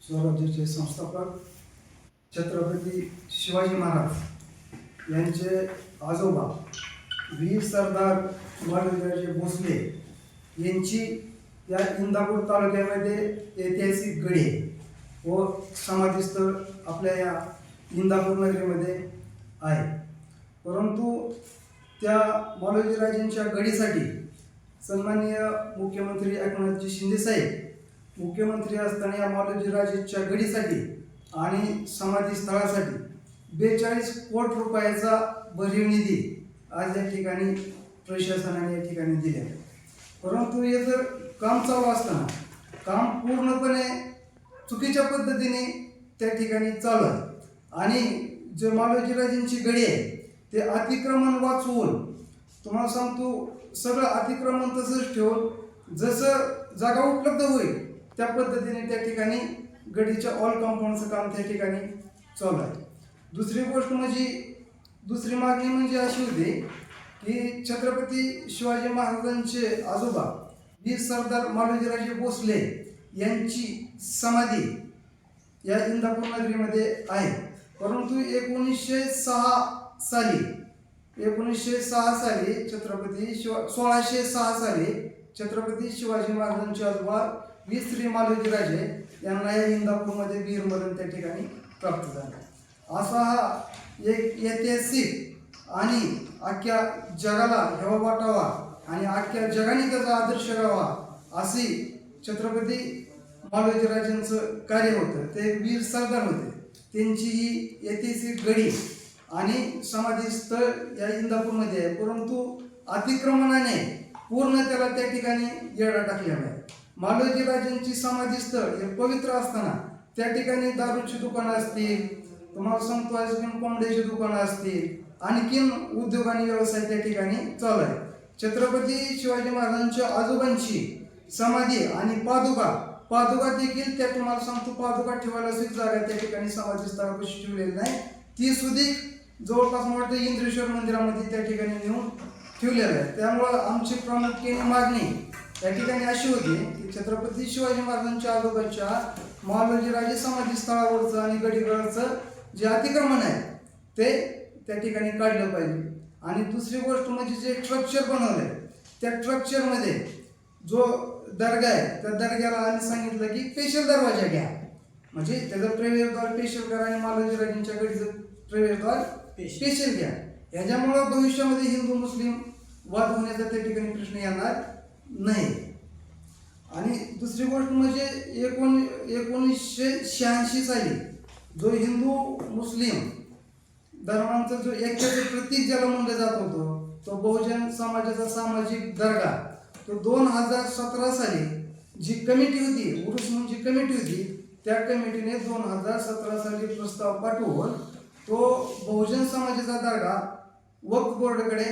स्वराज्याचे संस्थापक छत्रपती शिवाजी महाराज यांचे आजोबा वीर सरदार माधवराजे भोसले यांची या इंदापूर तालुक्यामध्ये ऐतिहासिक गडी व समाधीस्थळ आपल्या या इंदापूर नगरीमध्ये आहे. परंतु त्या मालोजीराजेंच्या गडीसाठी सन्माननीय मुख्यमंत्री एकनाथजी शिंदेसाहेब मुख्यमंत्री असताना या मालोजीराजेंच्या गडीसाठी आणि समाधी स्थळासाठी बेचाळीस कोटी रुपयाचा भरीव निधी आज या ठिकाणी प्रशासनाने या ठिकाणी दिल्या. परंतु हे जर काम चालू असताना काम पूर्णपणे चुकीच्या पद्धतीने त्या ठिकाणी चालू आहे. आणि जे मालोजीराजेंची गडी आहे ते अतिक्रमण वाचवून तुम्हाला सांगतो सगळं अतिक्रमण तसंच ठेवून जसं जागा उपलब्ध होईल त्या पद्धतीने त्या ठिकाणी गडीच्या ऑल कंपाऊंडचं काम त्या ठिकाणी चालू आहे. दुसरी गोष्ट म्हणजे दुसरी मागणी म्हणजे अशी होती की छत्रपती शिवाजी महाराजांचे आजोबा वीर सरदार मालोजीराजे भोसले यांची समाधी या इंदापूर नगरीमध्ये आहे. परंतु एकोणीसशे सहा साली एकोणीसशे सहा साली छत्रपती शिवा सोळाशे सहा साली छत्रपती शिवाजी महाराजांचे आजोबा वीस श्री मालोजीराजे यांना या इंदापूरमध्ये वीरमरण त्या ठिकाणी प्राप्त झाला. असा हा एक ऐतिहासिक आणि अख्ख्या जगाला हेवा वाटावा आणि अख्ख्या जगाने त्याचा आदर्श राहावा असे छत्रपती मालोजीराजांचं कार्य होतं. ते वीर सरदार होते. त्यांची ही ऐतिहासिक गडी आणि समाधी स्थळ या इंदापूरमध्ये आहे. परंतु अतिक्रमणाने पूर्ण त्याला त्या ठिकाणी येडा टाकलेला आहे. मालोजीराजांची समाधी स्थळ हे पवित्र असताना त्या ठिकाणी दारूची दुकानं असतील तुम्हाला सांगतो आईस्क्रीम कोंबड्याची दुकानं असतील आणखीन उद्योग आणि व्यवसाय त्या ठिकाणी चालू आहे. छत्रपती शिवाजी महाराजांच्या आजोबांची समाधी आणि पादुका पादुका देखील त्या तुम्हाला सांगतो पादुका ठेवायला सुद्धा जागा त्या ठिकाणी समाधी स्थळापाशी ठेवलेली नाही. ती सुधी जवळपास मला इंद्रेश्वर मंदिरामध्ये त्या ठिकाणी नेऊन ठेवलेलं आहे. त्यामुळं आमची प्रामुख्याने मागणी या ठिकाणी अशी होती की छत्रपती शिवाजी महाराजांच्या आजोबाच्या महालोजीराजे समाधी स्थळावरचं आणि गडीगडाचं जे अतिक्रमण आहे ते त्या ठिकाणी काढलं पाहिजे. आणि दुसरी गोष्ट म्हणजे जे स्ट्रक्चर बनवलंय त्या स्ट्रक्चरमध्ये जो दर्गा आहे त्या दर्ग्याला आम्ही सांगितलं की स्पेशल दरवाजा घ्या. म्हणजे त्याचं प्रवेशद्वार स्पेशल करा आणि मालोजीराजेंच्या गडीचं प्रवेशद्वार स्पेशल घ्या. याच्यामुळं भविष्यामध्ये हिंदू मुस्लिम वाद होण्याचा त्या ठिकाणी प्रश्न येणार. नाही. आणि दुसरी गोष्ट म्हणजे एकोण एकोणीसशे शहाऐंशी साली जो हिंदू मुस्लिम धर्मांचा जो ऐक्याचं प्रतीक ज्याला म्हणलं जात होतं तो बहुजन समाजाचा सामाजिक दर्गा. तो दोन हजार सतरा साली जी कमिटी होती उरुस म्हणून जी कमिटी होती त्या कमिटीने दोन हजार सतरा साली प्रस्ताव पाठवून तो बहुजन समाजाचा दर्गा वक्फ बोर्डकडे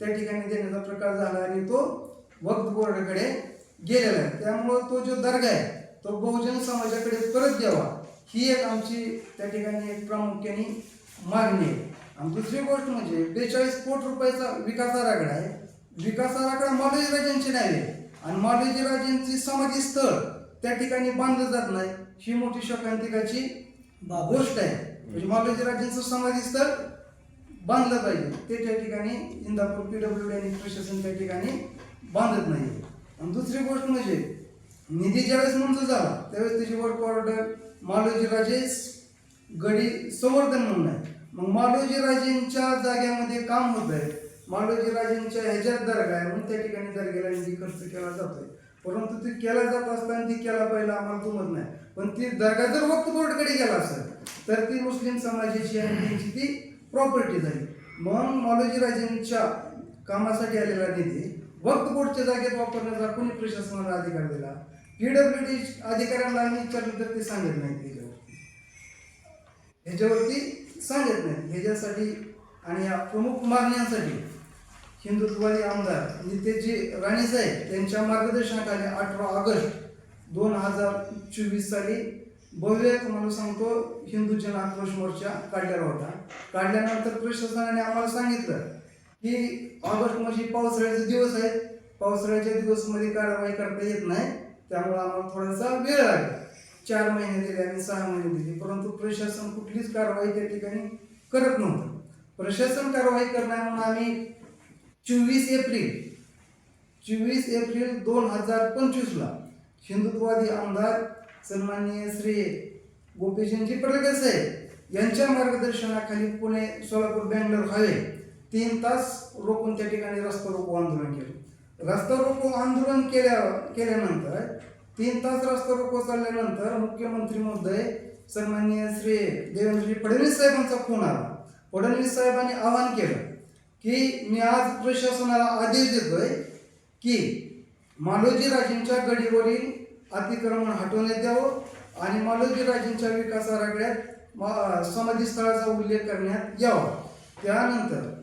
त्या ठिकाणी देण्याचा प्रकार झाला आणि तो वक्फ बोर्डकडे गेलेला आहे. त्यामुळं तो जो दर्गा आहे तो बहुजन समाजाकडे परत द्यावा ही एक आमची त्या ठिकाणी एक प्रामुख्याने मागणी आहे. आणि दुसरी गोष्ट म्हणजे बेचाळीस कोटी रुपयाचा विकास आराखडा आहे. विकास आराखडा मालोजीराजांची नाही आहे. आणि मालोजीराजांची समाधी स्थळ त्या ठिकाणी बांधलं जात नाही. ही मोठी शोकांतिकाची गोष्ट आहे. म्हणजे मालोजीराजांचं समाधी स्थळ बांधलं पाहिजे. ते त्या ठिकाणी इंदापूर पीडब्ल्यू डी आणि प्रशासन त्या ठिकाणी बांधत नाही आणि दुसरी गोष्ट म्हणजे निधी ज्यावेळेस मंजूर झाला त्यावेळेस त्याची वर्क ऑर्डर मालोजीराजे गडी संवर्धन म्हणून आहे. मग मालोजीराजेंच्या जाग्यामध्ये काम होत आहे. मालोजीराजेंच्या ह्याच्यात दर्गा आहे म्हणून त्या ठिकाणी दर्गेला निधी खर्च केला जातोय. परंतु ते केला जात असताना ती केला पाहिजे आम्हाला जमत नाही. पण ती दर्गा जर वक्त बोर्डकडे गेला असेल तर ती मुस्लिम समाजाची आणि त्यांची ती प्रॉपर्टी झाली. म्हणून मालोजीराजेंच्या कामासाठी आलेला निधी वक्त बोर्डच्या जागेत वापरण्याचा कोणी प्रशासनाला अधिकार दिला? पीडब्ल्यू डी अधिकाऱ्यांना आम्ही विचारलं तर ते सांगत नाही त्याच्यावरती ह्याच्यावरती सांगत नाही ह्याच्यासाठी आणि या प्रमुख मागण्यांसाठी हिंदुत्ववादी आमदार नितेजी राणेसाहेब यांच्या मार्गदर्शनाखाली अठरा ऑगस्ट दोन हजार चोवीस साली भव्य तुम्हाला सांगतो हिंदू जन आक्रोश मोर्चा काढलेला होता. काढल्यानंतर प्रशासनाने आम्हाला सांगितलं की ऑगस्ट म्हणजे पावसाळ्याचे दिवस आहेत. पावसाळ्याच्या दिवसमध्ये कारवाई करता येत नाही. त्यामुळे आम्हाला थोडासा वेळ लागला. चार महिने दिले आणि सहा महिने दिले. परंतु प्रशासन कुठलीच कारवाई त्या ठिकाणी करत नव्हतं. प्रशासन कारवाई करणार म्हणून आम्ही चोवीस एप्रिल चोवीस एप्रिल दोन हजार पंचवीसला हिंदुत्ववादी आमदार सन्माननीय श्री गोपीचंदजी पडळकर साहेब यांच्या मार्गदर्शनाखाली पुणे सोलापूर बँगलोर हायवे तीन तास रोखून त्या ठिकाणी रस्ता रोको आंदोलन केलं. रस्ता रोको आंदोलन केल्या केल्यानंतर तीन तास रस्ता रोको चालल्यानंतर मुख्यमंत्री महोदय सन्मान्य श्री देवेंद्रजी फडणवीस साहेबांचा फोन आला. फडणवीस साहेबांनी आवाहन केलं की मी आज प्रशासनाला आदेश देतोय की मालोजी राजेंच्या गडीवरील अतिक्रमण हटवण्यात यावं आणि मालोजी राजेंच्या विकास आराखड्यात मा- समाधीस्थळाचा उल्लेख करण्यात यावा. त्यानंतर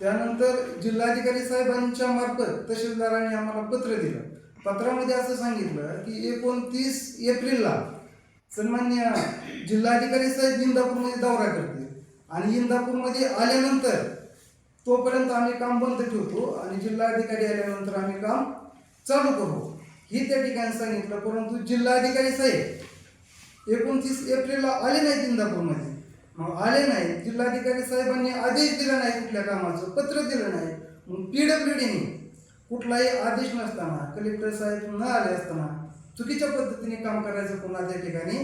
त्यानंतर जिल्हाधिकारी साहेबांच्या मार्फत तहसीलदारांनी आम्हाला पत्र दिलं. पत्रामध्ये असं सांगितलं की एकोणतीस एप्रिलला सन्मान्य जिल्हाधिकारी साहेब इंदापूरमध्ये दौरा करतील. आणि इंदापूरमध्ये आल्यानंतर तोपर्यंत आम्ही काम बंद ठेवतो आणि जिल्हाधिकारी आल्यानंतर आम्ही काम चालू करू. ही त्या ठिकाणी सांगितलं परंतु जिल्हाधिकारी साहेब एकोणतीस एप्रिलला आले नाहीत इंदापूरमध्ये. मग आले नाही जिल्हाधिकारी साहेबांनी आदेश दिला नाही कुठल्या कामाचं पत्र दिलं नाही. मग पी डब्ल्यू डीने कुठलाही आदेश नसताना कलेक्टर साहेब न आले असताना चुकीच्या पद्धतीने काम करायचं पुन्हा त्या ठिकाणी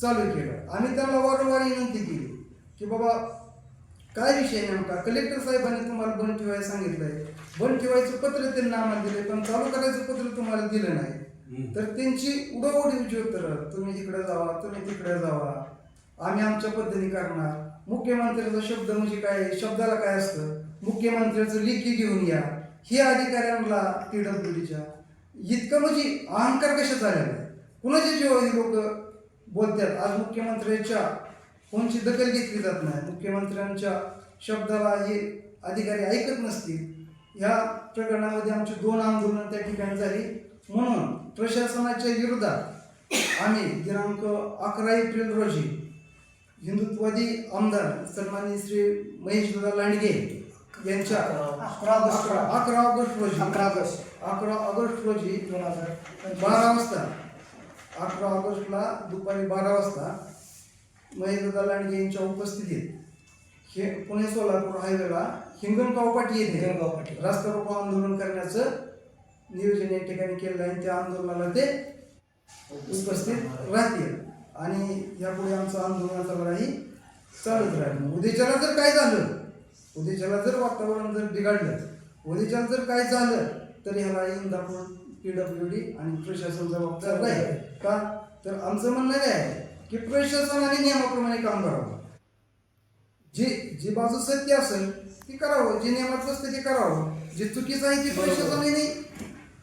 चालू केलं. आम्ही त्यांना वारंवार विनंती केली की बाबा काय विषय नेमका? कलेक्टर साहेबांनी तुम्हाला बंद ठेवायला सांगितलंय. बंद ठेवायचं पत्र त्यांना आम्हाला दिले पण चालू करायचं पत्र तुम्हाला दिलं नाही. तर त्यांची उडवडीची उत्तर तुम्ही इकडे जावा तुम्ही तिकडे जावा. आम्ही आमच्या पद्धतीने करणार. मुख्यमंत्र्याचा शब्द म्हणजे काय? शब्दाला काय असतं? मुख्यमंत्र्याचं लेखी घेऊन या. हे अधिकाऱ्यांना पीडब्ल्यूडीच्या इतकं म्हणजे अहंकार कशा झालेला आहे? कुणाच्या जेव्हा ही लोक बोलतात? आज मुख्यमंत्र्यांच्या कोणची दखल घेतली जात नाही. मुख्यमंत्र्यांच्या शब्दाला हे अधिकारी ऐकत नसतील. या प्रकरणामध्ये आमची दोन आंदोलनं त्या ठिकाणी झाली. म्हणून प्रशासनाच्या विरोधात आम्ही दिनांक अकरा एप्रिल रोजी हिंदुत्ववादी आमदार सन्माननीय श्री महेशदादा लांडगे यांच्या अकरा ऑगस्ट. अकरा ऑगस्ट. रोजी. अकरा ऑगस्ट. अकरा ऑगस्ट रोजी दोन हजार. बारा वाजता. अकरा ऑगस्टला दुपारी बारा वाजता महेंद्रदा लांडगे यांच्या उपस्थितीत हे पुणे सोलापूर हायवेला हिंगणगाव पाटी येथे हिंगणगाव पाटी. रस्ता रोको आंदोलन करण्याचं नियोजन या ठिकाणी केलं आहे. त्या आंदोलनाला ते उपस्थित राहतील. आणि यापुढे आमचं आंदोलनाचा लढाई चालूच राहील. उद्याच्याला जर काय झालं उद्याच्याला जर वातावरण जर बिघडलं उद्याच्याला जर काय झालं तर ह्याला इंदापूर पी डब्ल्यू डी आणि प्रशासन जबाबदार राहील. का? तर आमचं म्हणणं काय आहे की प्रशासनाने नियमाप्रमाणे काम करावं. जे जी बाजू सत्य असेल ती करावं. जे नियमात नसतं ते करावं. जे चुकीचं आहे ते प्रशासनाने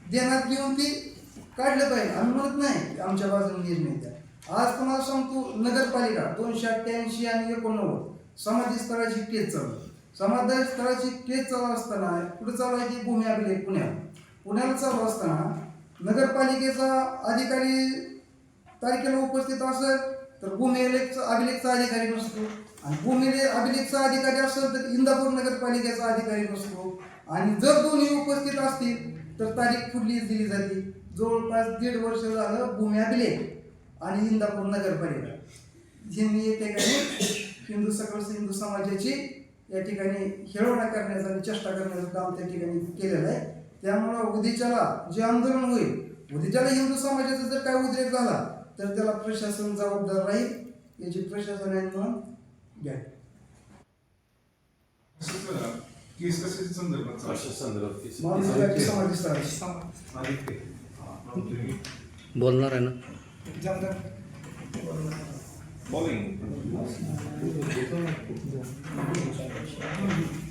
ध्यानात घेऊन ती काढलं पाहिजे. आम्ही म्हणत नाही आमच्या बाजूने निर्णय द्या. आज तुम्हाला सांगतो नगरपालिका दोनशे अठ्ठ्याऐंशी आणि एकोणनव्वद. समाधी स्थळाची केस चालू. समाधी स्थळाची केस चालू असताना पुढे चालू आहे की भूमी अभिलेख पुण्यात. पुण्याला चालू असताना नगरपालिकेचा अधिकारी तारखेला उपस्थित असेल तर भूमी अभिलेखचा अभिलेखचा अधिकारी नसतो. आणि भूमी अभिलेखचा अधिकारी असेल तर इंदापूर नगरपालिकेचा अधिकारी नसतो. आणि जर दोन्ही उपस्थित असतील तर तारीख पुढली दिली जाते. जवळपास दीड वर्ष झालं भूमी अभिलेख. आणि इंदापूर नगरपालिका. यांनी या ठिकाणी हिंदू सकल हिंदू समाजाची या ठिकाणी हेळवणा करण्याचं आणि चेष्टा करण्याचं काम त्या ठिकाणी केलेलं आहे. त्यामुळं उद्याच्याला जे आंदोलन होईल उद्याच्याला हिंदू समाजाचा जर काय उद्रेक झाला तर त्याला प्रशासन जबाबदार राहील याची घ्या. केस कशाच्या संदर्भात चालू आहे? संदर्भात. हा, तुम्ही बोलणार आहे ना? 장장. 머리. 아,